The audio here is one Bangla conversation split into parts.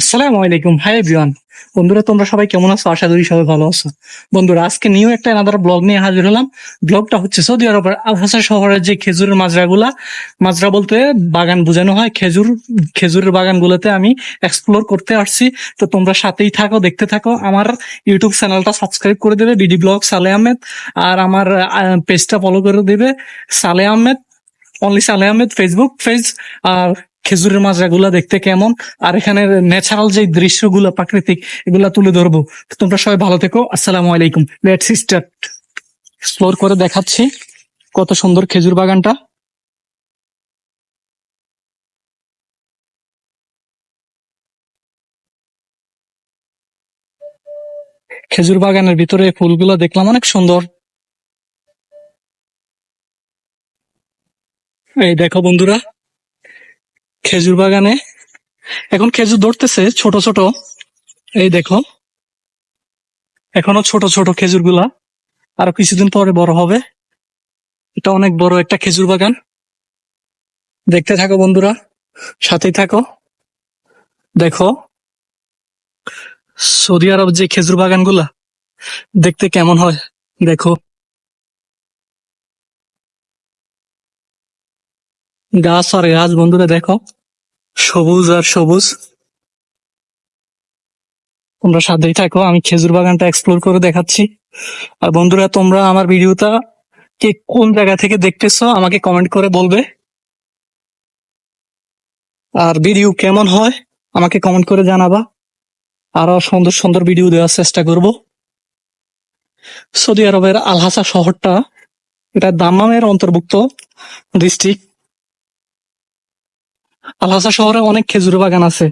আসসালামু আলাইকুম। হাই এভরিওয়ান বন্ধুরা, তোমরা সবাই কেমন আছো? আশা করি সবাই ভালো আছো। বন্ধুরা, আজকে নিউ একটা আনাদার ব্লগ নিয়ে হাজির হলাম। ব্লগটা হচ্ছে সৌদি আরবের আলহাসা শহরের যে খেজুরের মাজরাগুলা, মাজরা বলতে বাগান বোঝানো হয়। খেজুর, খেজুরের বাগানগুলোতে আমি এক্সপ্লোর করতে আসছি। তো তোমরা সাথেই থাকো, দেখতে থাকো। আমার ইউটিউব চ্যানেলটা সাবস্ক্রাইব করে দেবে বিডি ব্লগ সালে আহমেদ। আর আমার পেজটা ফলো করে দেবে সালে আহমেদ। অনলি সালে আহমেদ ফেসবুক পেজ আর খেজুরের মাজরাগুলা দেখতে কেমন? আর এখানে ন্যাচারাল যে দৃশ্যগুলো প্রাকৃতিক, এগুলা তুলে ধরবো। তোমরা সবাই ভালো থেকো। আসসালামু আলাইকুম। লেটস স্টার্ট এক্সপ্লোর করে দেখাচ্ছি কত সুন্দর খেজুর বাগানটা। খেজুর বাগানের ভিতরে ফুলগুলো দেখলাম, অনেক সুন্দর। এই দেখো বন্ধুরা খেজুর বাগানে। এখন খেজুর ধরতেছে ছোট ছোট। এই দেখো। এখনও ছোট ছোট খেজুরগুলা আরও কিছুদিন পরে বড় হবে। এটা অনেক বড় একটা খেজুর বাগান। দেখতে থাকো বন্ধুরা। সাথেই থাকো। দেখো। সৌদি আরব যে খেজুর বাগানগুলা, দেখতে কেমন হয়? দেখো। গাছ আর গাছ বন্ধুরা, দেখো। সবুজ আর সবুজ। তোমরা সাথেই থাকো, আমি খেজুর বাগানটা এক্সপ্লোর করে দেখাচ্ছি। আর বন্ধুরা, তোমরা আমার ভিডিওটা কে কোন জায়গা থেকে দেখতেছো, আমাকে কমেন্ট করে বলবে। আর ভিডিও কেমন হয়, আমাকে কমেন্ট করে জানাবা। আরও সুন্দর সুন্দর ভিডিও দেওয়ার চেষ্টা করব। সৌদি আরবের আলহাসা শহরটা, এটা দাম্মামের অন্তর্ভুক্ত ডিস্ট্রিক্ট আলহাসা শহরে অনেক খেজুর বাগান আছে।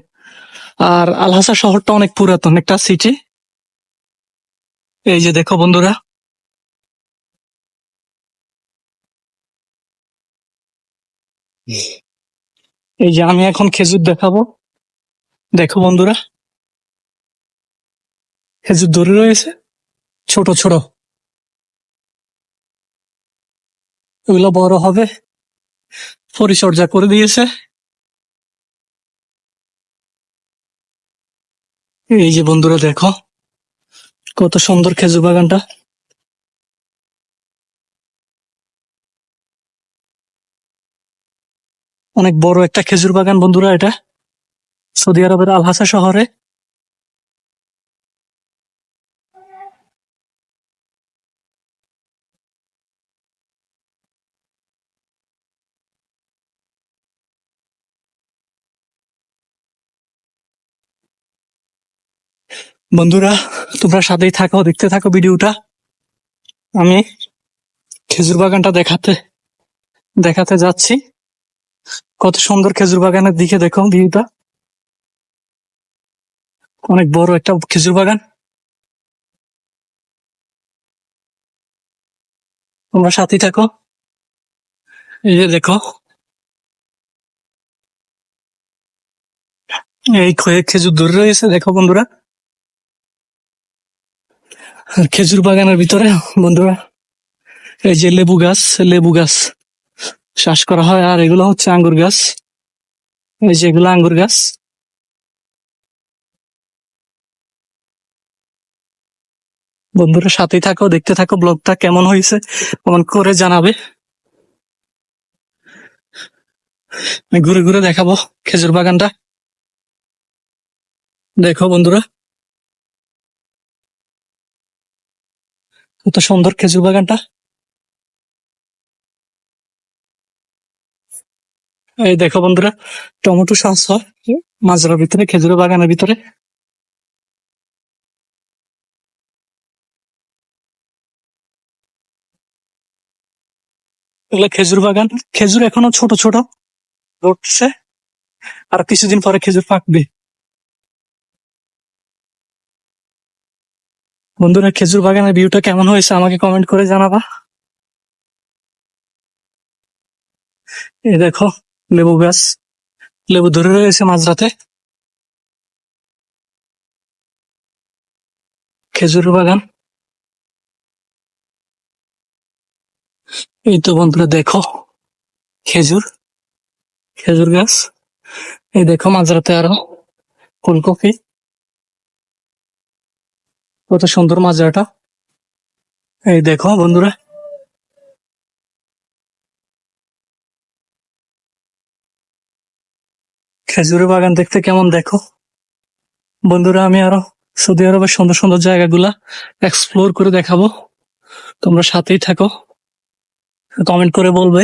আর আলহাসা শহরটা অনেক পুরাতন, একটা সিটি এই যে দেখো বন্ধুরা। এই যে আমি এখন খেজুর দেখাবো। দেখো বন্ধুরা। খেজুর ধরে রয়েছে, ছোট ছোট। এগুলো বড় হবে। পরিচর্যা করে দিয়েছে। এই যে বন্ধুরা দেখো, কত সুন্দর খেজুর বাগানটা। অনেক বড় একটা খেজুর বাগান বন্ধুরা এটা, সৌদি আরবের আলহাসা শহরে। বন্ধুরা, তোমরা সাথেই থাকো, দেখতে থাকো ভিডিওটা। আমি খেজুর বাগানটা দেখাতে দেখাতে যাচ্ছি। কত সুন্দর খেজুর বাগানের দিকে দেখো ভিউটা। অনেক বড় একটা খেজুর বাগান। তোমরা সাথেই থাকো। এই যে দেখো। এই খেজুর ধরে রয়েছে, দেখো বন্ধুরা। আর খেজুর বাগানের ভিতরে, বন্ধুরা। এই যে লেবু গাছ লেবু গাছ চাষ করা হয়, আর এগুলো হচ্ছে আঙ্গুর গাছ। এই যে এগুলো আঙ্গুর গাছ। বন্ধুরা, সাথেই থাকো, দেখতে থাকো, ব্লগটা কেমন হয়েছে, কমেন্ট করে জানাবে। ঘুরে ঘুরে দেখাবো খেজুর বাগানটা। দেখো, বন্ধুরা। কত সুন্দর খেজুর বাগানটা। এই দেখো বন্ধুরা, টমেটো চাষ হয় মাজরার ভিতরে খেজুর বাগানের ভিতরে। খেজুর বাগান। খেজুর এখনও ছোট ছোট উঠছে আর কিছুদিন পরে খেজুর পাকবে। বন্ধুরা, খেজুর বাগানের ভিউটা কেমন হয়েছে আমাকে কমেন্ট করে জানাবা। এই দেখো, লেবু গাছ। লেবু ধরে রয়েছে মাঝরাতে। খেজুর বাগান। এই তো বন্ধুরা, দেখো, খেজুর খেজুর গাছ। এই দেখো, মাঝরাতে আরও ফুলকপি। কত সুন্দর মাজরাটা। এই দেখো বন্ধুরা। খেজুরের বাগান দেখতে কেমন দেখো? বন্ধুরা, আমি আরও সৌদি আরবের সুন্দর সুন্দর জায়গাগুলা এক্সপ্লোর করে দেখাবো। তোমরা সাথেই থাকো। কমেন্ট করে বলবে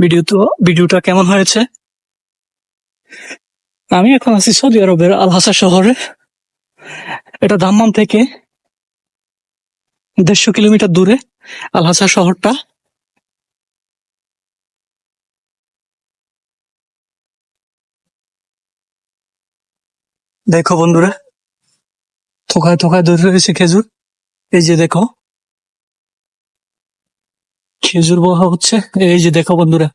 ভিডিও তো ভিডিওটা কেমন হয়েছে। আমি এখন আছি সৌদি আরবের আলহাসা শহরে। এটা দাম্মাম থেকে দেড়শো কিলোমিটার দূরে আলহাসা শহরটা। দেখো বন্ধুরা, থোকায় থোকায় ধরে রয়েছে খেজুর। এই যে দেখো, খেজুর বহা হচ্ছে। এই যে দেখো বন্ধুরা,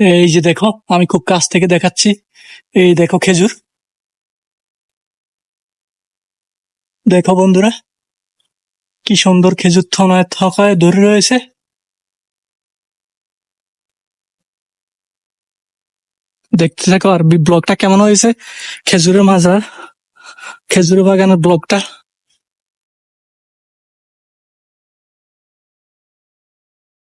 এই যে দেখো, আমি খুব কাছ থেকে দেখাচ্ছি। এই দেখো খেজুর। দেখো বন্ধুরা কি সুন্দর খেজুর থনায় থকায় ধরে রয়েছে? দেখতে থাকো আর ব্লগটা কেমন হয়েছে? খেজুরের মাজার খেজুরের বাগানের ব্লগটা।